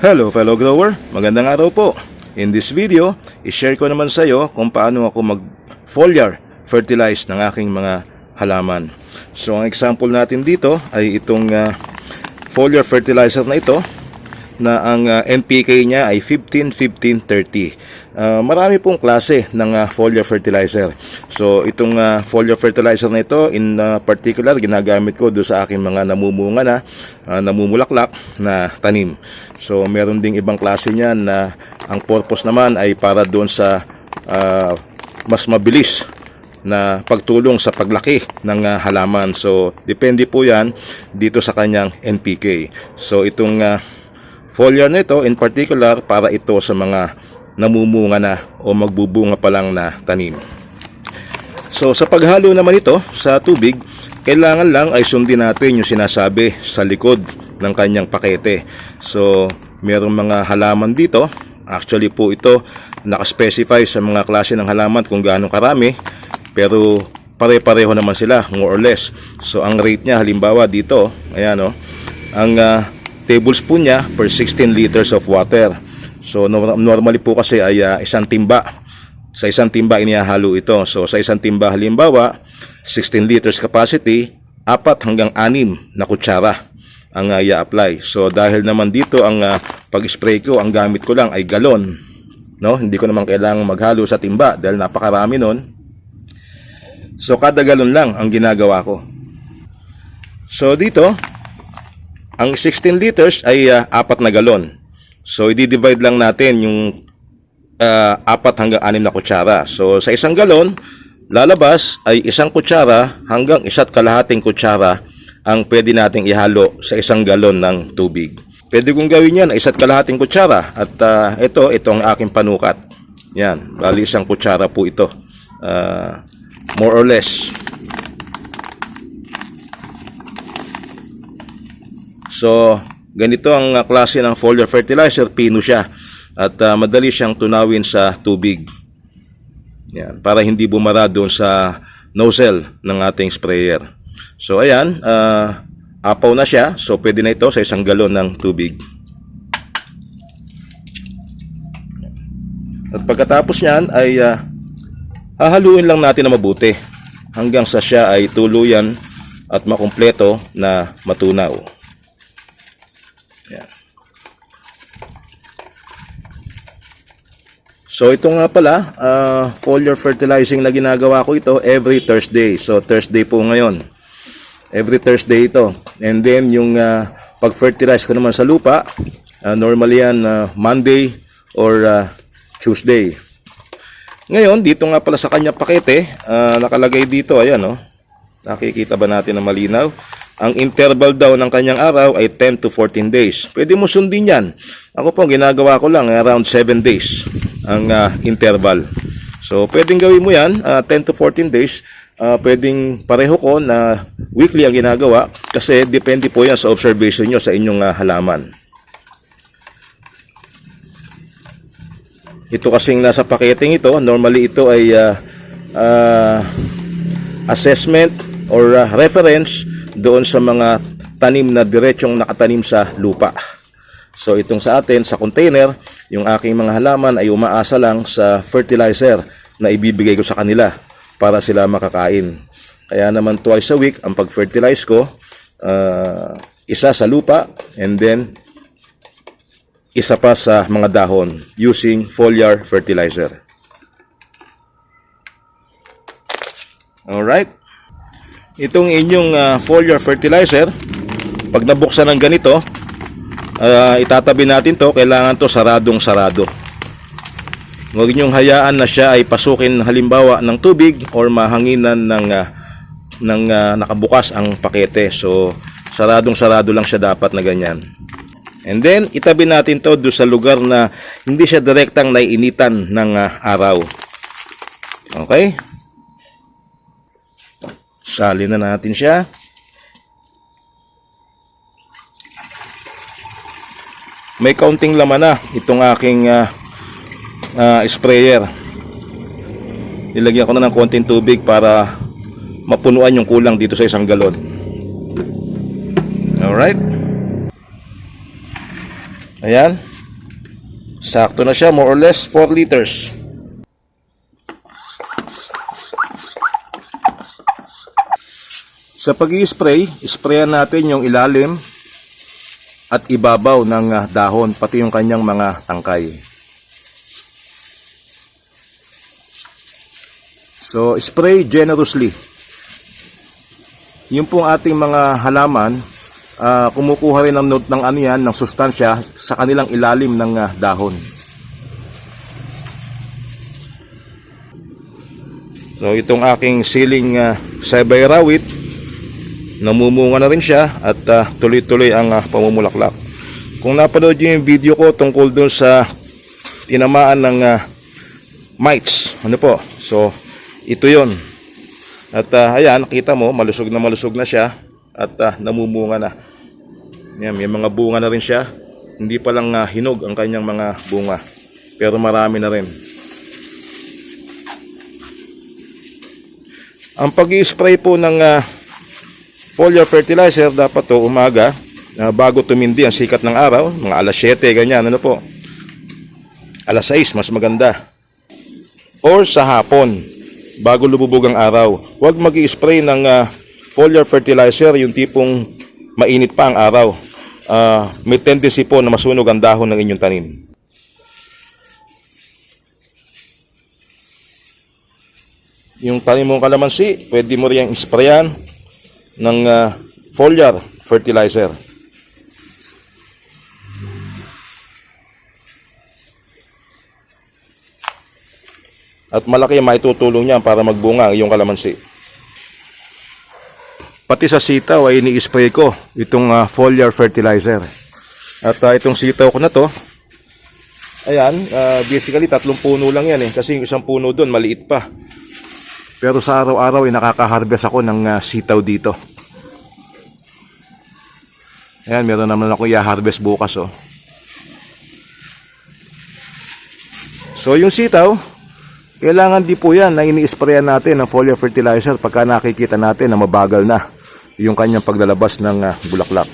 Hello fellow grower, magandang araw po. In this video, i-share ko naman sa iyo kung paano ako mag foliar fertilize ng aking mga halaman. So ang example natin dito ay itong ah, foliar fertilizer na ito na ang ah, NPK niya ay 15-15-30. Ah, marami pong klase ng ah, foliar fertilizer. So itong ah, foliar fertilizer na ito in ah, particular ginagamit ko do sa aking mga namumunga na ah, namumulaklak na tanim. So meron ding ibang klase niyan na ang purpose naman ay para doon sa ah, mas mabilis na pagtulong sa paglaki ng ah, halaman. So, depende po yan dito sa kanyang NPK. So, itong ah, foliar nito in particular para ito sa mga namumunga na o magbubunga pa lang na tanim. So, sa paghalo naman ito sa tubig, kailangan lang ay sundin natin yung sinasabi sa likod ng kanyang pakete. So, merong mga halaman dito. Actually po ito nakaspecify sa mga klase ng halaman kung gaano karami. Pero pare-pareho naman sila, more or less. So, ang rate niya, halimbawa dito, ayan o, ang ah, tablespoon niya per 16 liters of water. So, nor- normally po kasi ay ah, isang timba sa isang timba inihahalo ito. So sa isang timba halimbawa, 16 liters capacity, apat hanggang anim na kutsara ang uh, i-apply. So dahil naman dito ang ah, pag-spray ko, ang gamit ko lang ay galon. No? Hindi ko naman kailangang maghalo sa timba dahil napakarami nun. So kada galon lang ang ginagawa ko. So dito, ang 16 liters ay ah, apat na galon. So i-divide lang natin yung ah, apat hanggang anim na kutsara. So sa isang galon, lalabas ay isang kutsara hanggang isa't kalahating kutsara ang pwede nating ihalo sa isang galon ng tubig. Pwede kong gawin yan, isa't kalahating kutsara. At ah, ito, ito ang aking panukat. Yan, bali isang kutsara po ito. Ah, more or less. So, ganito ang uh, klase ng foliar fertilizer, pino siya. At uh, madali siyang tunawin sa tubig. Yan, para hindi bumara doon sa nozzle ng ating sprayer. So, ayan, uh, apaw na siya. So, pwede na ito sa isang galon ng tubig. At pagkatapos niyan ay uh, hahaluin lang natin na mabuti hanggang sa siya ay tuluyan at makumpleto na matunaw. Yan. So ito nga pala, uh, foliar fertilizing na ginagawa ko ito every Thursday. So Thursday po ngayon. Every Thursday ito. And then yung uh, pag-fertilize ko naman sa lupa, uh, normally yan uh, Monday or uh, Tuesday. Ngayon, dito nga pala sa kanya pakete, ah, nakalagay dito, ayan oh. Nakikita ba natin na malinaw? Ang interval daw ng kanyang araw ay 10 to 14 days. Pwede mo sundin yan. Ako po, ginagawa ko lang, around 7 days ang ah, interval. So, pwedeng gawin mo yan, ah, 10 to 14 days. Ah, pwedeng pareho ko na weekly ang ginagawa kasi depende po yan sa observation nyo sa inyong ah, halaman. Ito kasing nasa paketeng ito, normally ito ay ah, ah, assessment or ah, reference doon sa mga tanim na diretsong nakatanim sa lupa. So itong sa atin, sa container, yung aking mga halaman ay umaasa lang sa fertilizer na ibibigay ko sa kanila para sila makakain. Kaya naman twice a week ang pag-fertilize ko, ah, isa sa lupa and then isa pa sa mga dahon using foliar fertilizer. Alright. Itong inyong ah, foliar fertilizer, pag nabuksan ng ganito, ah, itatabi natin to, kailangan to saradong sarado. Huwag niyong hayaan na siya ay pasukin halimbawa ng tubig or mahanginan ng, ah, ng ah, nakabukas ang pakete. So, saradong sarado lang siya dapat na ganyan. And then, itabi natin to doon sa lugar na hindi siya direktang naiinitan ng ah, araw. Okay? Sali na natin siya. May kaunting laman na itong aking ah, ah, sprayer. Nilagyan ko na ng konting tubig para mapunuan yung kulang dito sa isang galon. Alright? Ayan. Sakto na siya, more or less 4 liters. Sa pag spray sprayan natin yung ilalim at ibabaw ng ah, dahon, pati yung kanyang mga tangkay. So, spray generously. Yung pong ating mga halaman, ah, kumukuha rin ng, ng ano yan, ng sustansya sa kanilang ilalim ng ah, dahon. So, itong aking siling uh, sabay rawit, namumunga na rin siya at ah, tuloy-tuloy ang ah, pamumulaklak. Kung napanood niyo yung video ko tungkol doon sa tinamaan ng ah, mites, ano po? So, ito yon. At ah, ayan, nakita mo, malusog na malusog na siya at ah, namumunga na. Yan, may mga bunga na rin siya. Hindi pa lang ah, hinog ang kanyang mga bunga. Pero marami na rin. Ang pag spray po ng ah, foliar fertilizer dapat to umaga na bago tumindi ang sikat ng araw, mga alas 7 ganyan, ano po. Alas 6 mas maganda. Or sa hapon bago lumubog ang araw. Huwag mag-spray ng ah, foliar fertilizer yung tipong mainit pa ang araw. Ah, may tendency po na masunog ang dahon ng inyong tanim. Yung tanim mong kalamansi, pwede mo rin sprayan ng ah, foliar fertilizer. At malaki ang maitutulong niya para magbunga ang iyong kalamansi. Pati sa sitaw ay ini-spray ko itong ah, foliar fertilizer. At ah, itong sitaw ko na to, ayan, ah, basically tatlong puno lang yan eh. Kasi yung isang puno doon maliit pa. Pero sa araw-araw ay nakaka-harvest ako ng ah, sitaw dito. Ayan, meron naman ako i-harvest bukas oh. So yung sitaw, kailangan di po yan na ini-sprayan natin ng foliar fertilizer pagka nakikita natin na mabagal na yung kanyang paglalabas ng ah, bulaklak.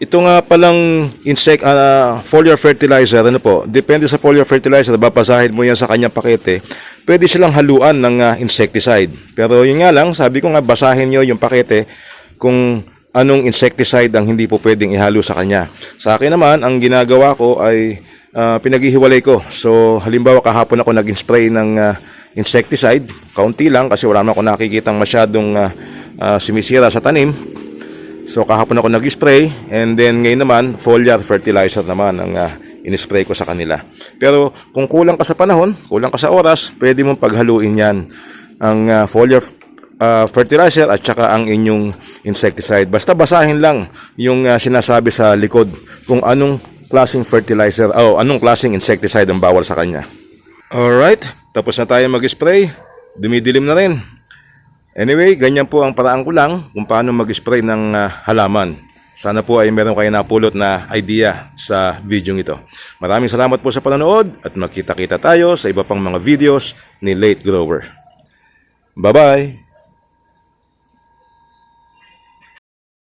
Ito nga palang insect ah, foliar fertilizer, ano po, depende sa foliar fertilizer, babasahin mo yan sa kanyang pakete, pwede silang haluan ng ah, insecticide. Pero yun nga lang, sabi ko nga, basahin nyo yung pakete kung anong insecticide ang hindi po pwedeng ihalo sa kanya. Sa akin naman, ang ginagawa ko ay ah, pinaghihiwalay ko. So, halimbawa kahapon ako nag-spray ng ah, insecticide, kaunti lang kasi wala naman ako nakikitang masyadong ah, ah, sumisira sa tanim. So kahapon ako nag-spray and then ngayon naman foliar fertilizer naman ang uh, in-spray ko sa kanila. Pero kung kulang ka sa panahon, kulang ka sa oras, pwede mong paghaluin yan ang uh, foliar uh, fertilizer at saka ang inyong insecticide. Basta basahin lang yung uh, sinasabi sa likod kung anong klaseng fertilizer o anong klaseng insecticide ang bawal sa kanya. Alright, tapos na tayo mag-spray. Dumidilim na rin. Anyway, ganyan po ang paraan ko lang kung paano mag-spray ng ah, halaman. Sana po ay meron kayo napulot na idea sa video ito. Maraming salamat po sa panonood at magkita-kita tayo sa iba pang mga videos ni Late Grower. Bye-bye!